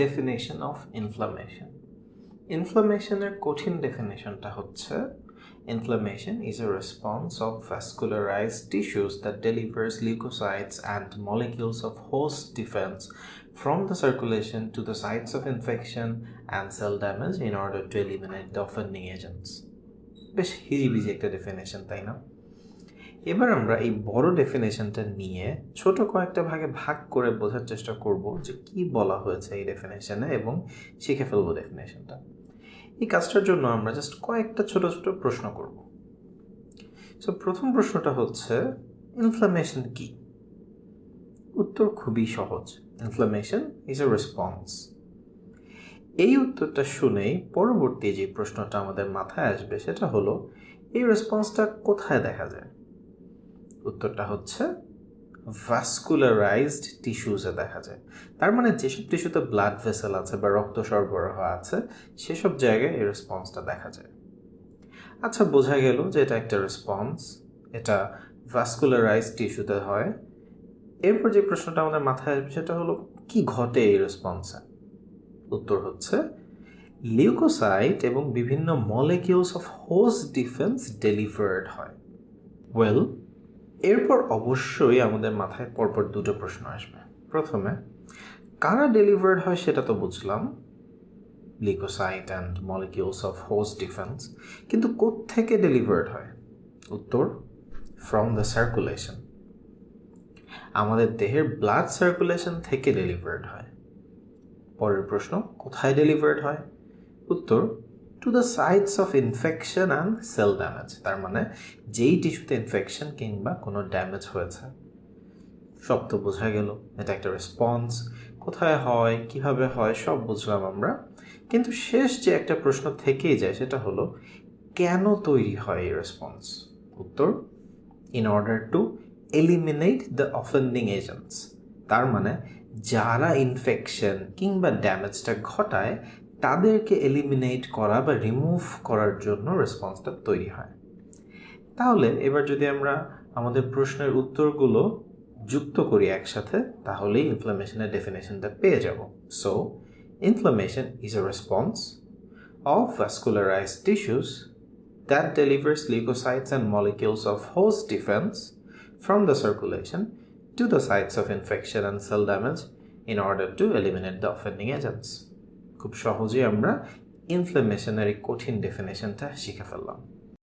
Definition of inflammation ইনফ্লামেশনের কঠিন ডেফিনেশনটা হচ্ছে Inflammation is a response of vascularized tissues that delivers leukocytes and molecules of host defense from the circulation to the sites of infection and cell damage in order to eliminate the offending agents. বেশ হিজিবিজি একটা definition তাই না এবার আমরা এই বড় ডেফিনেশনটা নিয়ে ছোট কয়েকটা ভাগে ভাগ করে বোঝার চেষ্টা করব যে কি বলা হয়েছে এই ডেফিনেশনে এবং শিখে ফেলব ডেফিনেশনটা এই কাজটার জন্য আমরা জাস্ট কয়েকটা ছোট ছোট প্রশ্ন করব। সো প্রথম প্রশ্নটা হচ্ছে ইনফ্লামেশন কি? উত্তর খুবই সহজ। ইনফ্লামেশন ইজ এ রেসপন্স এই উত্তরটা শুনেই পরবর্তী যে প্রশ্নটা আমাদের মাথায় আসবে সেটা হলো, এই রেসপন্সটা কোথায় দেখা যায়? উত্তরটা হচ্ছে ভাস্কুলারাইজড টিস্যুসে দেখা যায়। তার মানে যেসব টিস্যুতে ব্লাড ভেসেল আছে বা রক্ত সরবরাহ আছে, সেসব জায়গায় এই রেসপন্সটা দেখা যায়। আচ্ছা বোঝা গেল যে এটা একটা রেসপন্স এটা ভাস্কুলারাইজড টিস্যুতে হয়। এরপর যে প্রশ্নটা আমাদের মাথায় আসবে, সেটা হলো, কি ঘটে এই রেসপন্সে উত্তর হচ্ছে লিউকোসাইট এবং বিভিন্ন molecules of host defence delivered হয়। ওয়েল এরপর অবশ্যই আমাদের মাথায় পরপর দুটো প্রশ্ন আসবে। প্রথমে, কারা ডেলিভার্ড হয় সেটা তো বুঝলাম। Leukocyte and molecules of host defence কিন্তু থেকে ডেলিভার্ড হয়? উত্তর ফ্রম দ্য সার্কুলেশন আমাদের দেহের ব্লাড সার্কুলেশন থেকে ডেলিভার্ড হয়। পরের প্রশ্ন, কোথায় ডেলিভার্ড হয়? উত্তর to the sites of infection and cell damage তার মানে যেই টিস্যুতে ইনফেকশন কিংবা কোনো ড্যামেজ হয়েছে, সব তো বোঝা গেল। এটা একটা রেসপন্স কোথায় হয়, কীভাবে হয়, সব বুঝলাম আমরা। কিন্তু শেষ যে একটা প্রশ্ন থেকেই যায়, সেটা হলো, কেন তৈরি হয় এই রেসপন্স উত্তর in order to eliminate the offending agents তার মানে যারা ইনফেকশন কিংবা ড্যামেজটা ঘটায় তাদেরকে এলিমিনেট করা বা রিমুভ করার জন্য রেসপন্সটা তৈরি হয়। তাহলে এবার যদি আমরা আমাদের প্রশ্নের উত্তরগুলো যুক্ত করি একসাথে, তাহলেই ইনফ্লামেশনের ডেফিনেশনটা পেয়ে যাব। So inflammation is a response of vascularize tissues that delivers leukocytes and molecules of host defence from the circulation to the sites of infection and cell damage in order to eliminate the offending agents খুব সহজেই আমরা ইনফ্লামেশনের এই কঠিন ডেফিনেশনটা শিখে ফেললাম।